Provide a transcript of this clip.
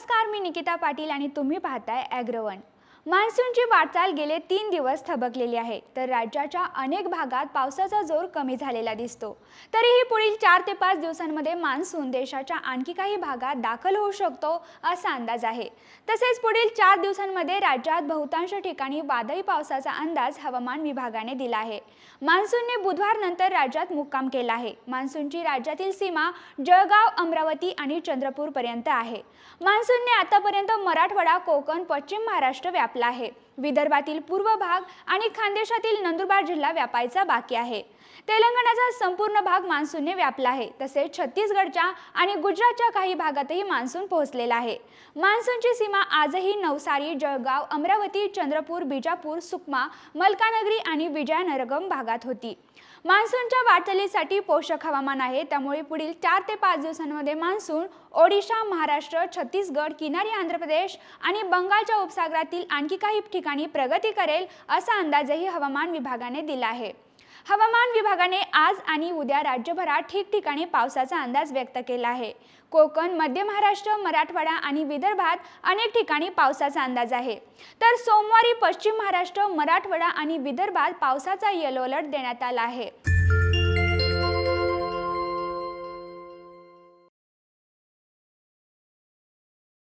नमस्कार मी निकिता पाटील आणि तुम्ही पाहताय ॲग्रोवन मान्सूनची वाटचाल गेले तीन दिवस थबकलेली आहे तर राज्याच्या अनेक भागात पावसाचा जोर कमी झालेला दिसतो. तरीही पुढील चार ते पाच दिवसांमध्ये मान्सून देशाच्या आणखी काही भागात दाखल होऊ शकतो असा अंदाज आहे. तसेच पुढील चार दिवसांमध्ये राज्यात बहुतांश ठिकाणी वादळी पावसाचा अंदाज हवामान विभागाने दिला आहे. मान्सूनने बुधवारनंतर राज्यात मुक्काम केला आहे. मान्सूनची राज्यातील सीमा जळगाव अमरावती आणि चंद्रपूरपर्यंत आहे. मान्सूनने आतापर्यंत मराठवाडा कोकण पश्चिम महाराष्ट्र व्यापला आहे. विदर्भातील पूर्व भाग आणि खानदेशातील नंदुरबार जिल्हा व्यापायचा बाकी आहे. तेलंगणाचा संपूर्ण भाग मान्सूनने व्यापला आहे. तसेच छत्तीसगडच्या आणि गुजरातच्या काही भागातही मान्सून पोहोचलेला आहे. मान्सूनची सीमा आजही नवसारी जळगाव अमरावती चंद्रपूर बिजापूर सुकमा मलकानगरी आणि विजयानरगम भागात होती. मान्सूनच्या वाटचालीसाठी पोषक हवामान आहे. त्यामुळे पुढील चार ते पाच दिवसांमध्ये मान्सून ओडिशा महाराष्ट्र छत्तीसगड किनारी आंध्र प्रदेश आणि बंगालच्या उपसागरातील आणखी काही ठिकाणी प्रगती करेल असा अंदाजही हवामान विभागाने दिला आहे. हवामान विभागाने आज आणि उद्या राज्यभरात ठिकठिकाणी पावसाचा अंदाज व्यक्त केला आहे. कोकण मध्य महाराष्ट्र मराठवाडा आणि विदर्भात अनेक ठिकाणी पावसाचा अंदाज आहे. तर सोमवारी पश्चिम महाराष्ट्र मराठवाडा आणि विदर्भात पावसाचा येलो अलर्ट देण्यात आला आहे.